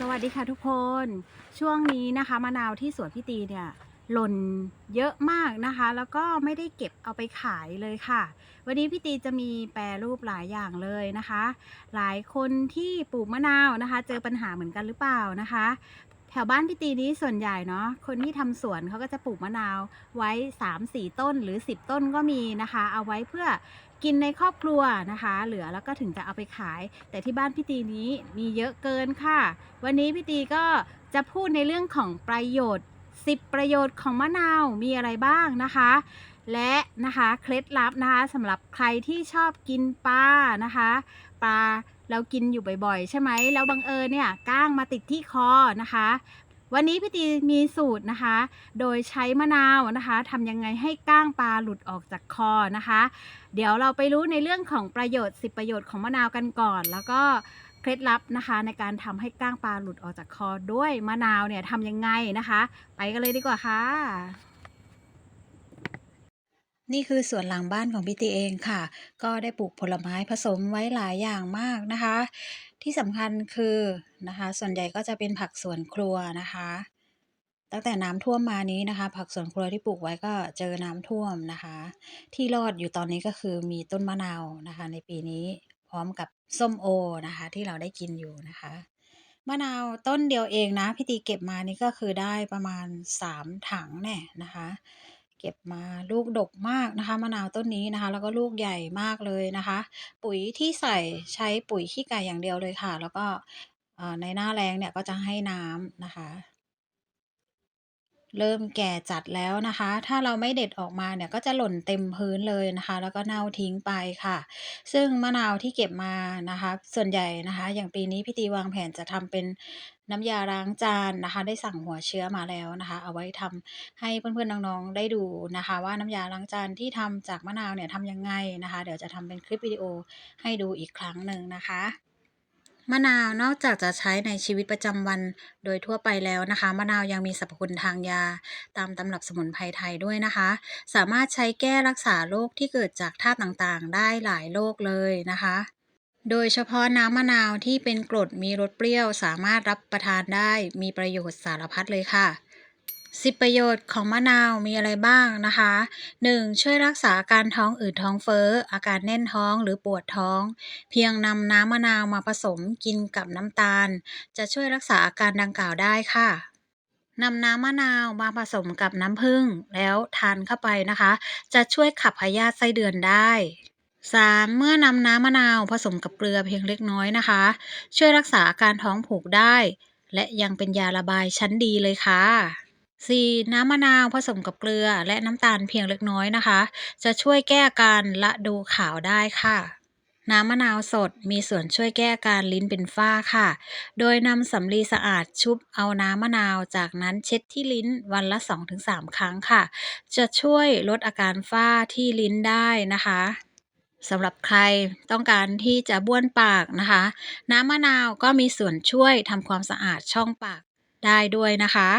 สวัสดีค่ะทุกคน ช่วงนี้นะคะมะนาวที่สวนพี่ตีเนี่ยหล่นเยอะมากนะคะ แล้วก็ไม่ได้เก็บเอาไปขายเลยค่ะ วันนี้พี่ตีจะมีแปรรูปหลายอย่างเลยนะคะ หลายคนที่ปลูกมะนาวนะคะ เจอปัญหาเหมือนกันหรือเปล่านะคะ แถวบ้านพี่ตีนี้ส่วนใหญ่เนาะคนที่ทำสวนเขาก็จะปลูกมะนาวไว้ 3-4 ต้นหรือ 10 ต้นก็มีนะคะ เอาไว้เพื่อ กินในครอบครัวนะคะ เหลือแล้วก็ถึงจะเอาไปขาย แต่ที่บ้านพี่ตีนี้มีเยอะเกินค่ะ วันนี้พี่ตีก็จะพูดในเรื่องของประโยชน์ 10 ประโยชน์ของมะนาวมีอะไรบ้างนะคะ และนะคะเคล็ดลับนะคะสำหรับใครที่ชอบกินปลานะคะปลาเรากินอยู่บ่อยๆ ใช่ไหมแล้วบังเอิญเนี่ยก้างมาติดที่คอนะคะ วันนี้พี่ตีมีสูตรนะคะ โดยใช้มะนาวนะคะทำยังไงให้ก้างปลาหลุดออกจากคอนะคะ เดี๋ยวเราไปรู้ในเรื่องของประโยชน์ 10 ประโยชน์ของมะนาวกันก่อน แล้วก็เคล็ดลับนะคะในการทำให้ก้างปลาหลุดออกจากคอด้วยมะนาวเนี่ยทำยังไงนะคะ ไปกันเลยดีกว่าค่ะ นี่คือสวนหลังบ้านของพี่ตีเองค่ะ ก็ได้ปลูกผลไม้ผสมไว้หลายอย่างมากนะคะ ที่สำคัญคือนะคะส่วนใหญ่ก็จะเป็นผักสวนครัวนะคะ ตั้งแต่น้ำท่วมมานี้นะคะ ผักสวนครัวที่ปลูกไว้ก็เจอน้ำท่วมนะคะ ที่รอดอยู่ตอนนี้ก็คือมีต้นมะนาวนะคะ ในปีนี้พร้อมกับส้มโอนะคะ ที่เราได้กินอยู่นะคะมะนาวต้นเดียวเองนะพี่ตีเก็บมานี่ก็คือได้ประมาณ 3 ถังแน่นะคะ ก็บมาลูกดกมากนะคะมะนาวต้นนี้นะคะ แล้วก็ลูกใหญ่มากเลยนะคะ ปุ๋ยที่ใส่ใช้ปุ๋ยขี้ไก่อย่างเดียวเลยค่ะ แล้วก็ในหน้าแรงเนี่ยก็จะให้น้ำนะคะ เริ่มแก่จัดแล้วนะคะ ถ้าเราไม่เด็ดออกมาเนี่ยก็จะหล่นเต็มพื้นเลยนะคะ แล้วก็เน่าทิ้งไปค่ะ ซึ่งมะนาวที่เก็บมานะคะ ส่วนใหญ่นะคะ อย่างปีนี้พี่ตีวางแผนจะทำเป็นน้ำยาล้างจานนะคะ ได้สั่งหัวเชื้อมาแล้วนะคะ เอาไว้ทำให้เพื่อนๆน้องๆได้ดูนะคะ ว่าน้ำยาล้างจานที่ทำจากมะนาวเนี่ยทำยังไงนะคะ เดี๋ยวจะทำเป็นคลิปวิดีโอให้ดูอีกครั้งหนึ่งนะคะ มะนาวนอกจากจะใช้ในชีวิตประจำวันโดยทั่วไปแล้วนะคะ มะนาวยังมีสรรพคุณทางยา ตามตำรับสมุนไพรไทยด้วยนะคะ สามารถใช้แก้รักษาโรคที่เกิดจากธาตุต่างๆ ได้หลายโรคเลยนะคะ โดยเฉพาะน้ำมะนาวที่เป็นกรดมีรสเปรี้ยว สามารถรับประทานได้มีประโยชน์สารพัดเลยค่ะ 10ประโยชน์ของมะนาวมีอะไรบ้างนะคะ 1. ช่วยรักษาอาการท้องอืดท้องเฟ้อ อาการแน่นท้องหรือปวดท้อง เพียงนำน้ำมะนาวมาผสมกินกับน้ำตาล จะช่วยรักษาอาการดังกล่าวได้ค่ะนำน้ำมะนาวมาผสมกับน้ำผึ้งแล้วทานเข้าไปนะคะ จะช่วยขับพยาธิไส้เดือนได้ 3. เมื่อนำน้ำมะนาวผสมกับเกลือเพียงเล็กน้อยนะคะ ช่วยรักษาอาการท้องผูกได้ และยังเป็นยาระบายชั้นดีเลยค่ะ 4. น้ำมะนาวผสมกับเกลือและน้ำตาลเพียงเล็กน้อยนะคะ จะช่วยแก้อาการละดูขาวได้ค่ะ น้ำมะนาวสดมีส่วนช่วยแก้อาการลิ้นเป็นฝ้าค่ะ โดยนำสำลีสะอาดชุบเอาน้ำมะนาวจากนั้นเช็ดที่ลิ้นวันละ 2-3 ครั้งค่ะ จะช่วยลดอาการฝ้าที่ลิ้นได้นะคะสำหรับใครต้องการที่จะบ้วนปากนะคะ น้ำมะนาวก็มีส่วนช่วยทำความสะอาดช่องปากได้ด้วยนะคะ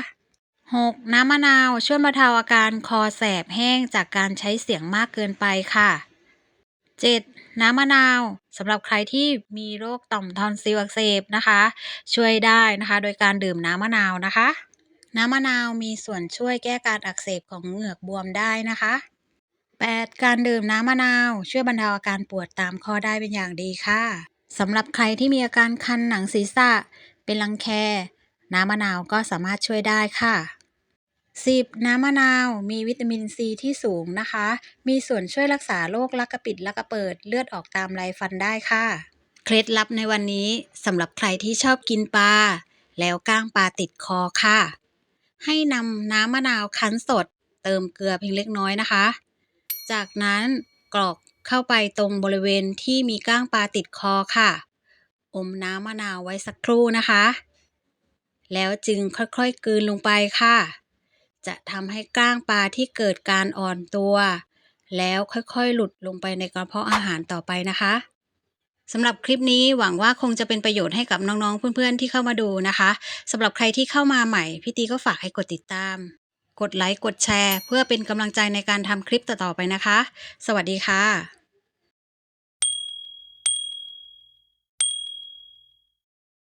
6. น้ำมะนาวช่วยบรรเทาอาการคอแสบแห้งจากการใช้เสียงมากเกินไปค่ะ 7. น้ำมะนาวสำหรับใครที่มีโรคต่อมทอนซิลอักเสบนะคะ ช่วยได้นะคะ โดยการดื่มน้ำมะนาวนะคะ น้ำมะนาวมีส่วนช่วยแก้การอักเสบของเหงือกบวมได้นะคะ 8. การดื่มน้ำมะนาว ช่วยบรรเทาอาการปวดตามข้อได้เป็นอย่างดีค่ะสำหรับใครที่มีอาการคันหนังศีรษะ เป็นรังแค น้ำมะนาวก็สามารถช่วยได้ค่ะ 10. น้ำมะนาวมีวิตามินซีที่สูงนะคะ มีส่วนช่วยรักษาโรคลักกระปิดลักกระเปิดเลือดออกตามไรฟันได้ค่ะ เคล็ดลับในวันนี้สำหรับใครที่ชอบกินปลาแล้วก้างปลาติดคอค่ะ ให้นำน้ำมะนาวคั้นสด เติมเกลือเพียงเล็กน้อยนะคะ จากนั้นกรอกเข้าไปตรงบริเวณที่มีก้างปลาติดคอค่ะ อมน้ำมะนาวไว้สักครู่นะคะ แล้วจึงค่อยๆกลืนลงไปค่ะ จะทำให้ก้างปลาที่เกิดการอ่อนตัว แล้วค่อยๆ หลุดลงไปในกระเพาะอาหารต่อไปนะคะสำหรับคลิปนี้หวังว่าคงจะเป็นประโยชน์ให้กับน้องๆ เพื่อนๆ ที่เข้ามาดูนะคะสำหรับใครที่เข้ามาใหม่พี่ตีก็ฝากให้กดติดตาม กดไลค์กดแชร์ เพื่อเป็นกำลังใจในการทำคลิปต่อๆไปนะคะ สวัสดีค่ะ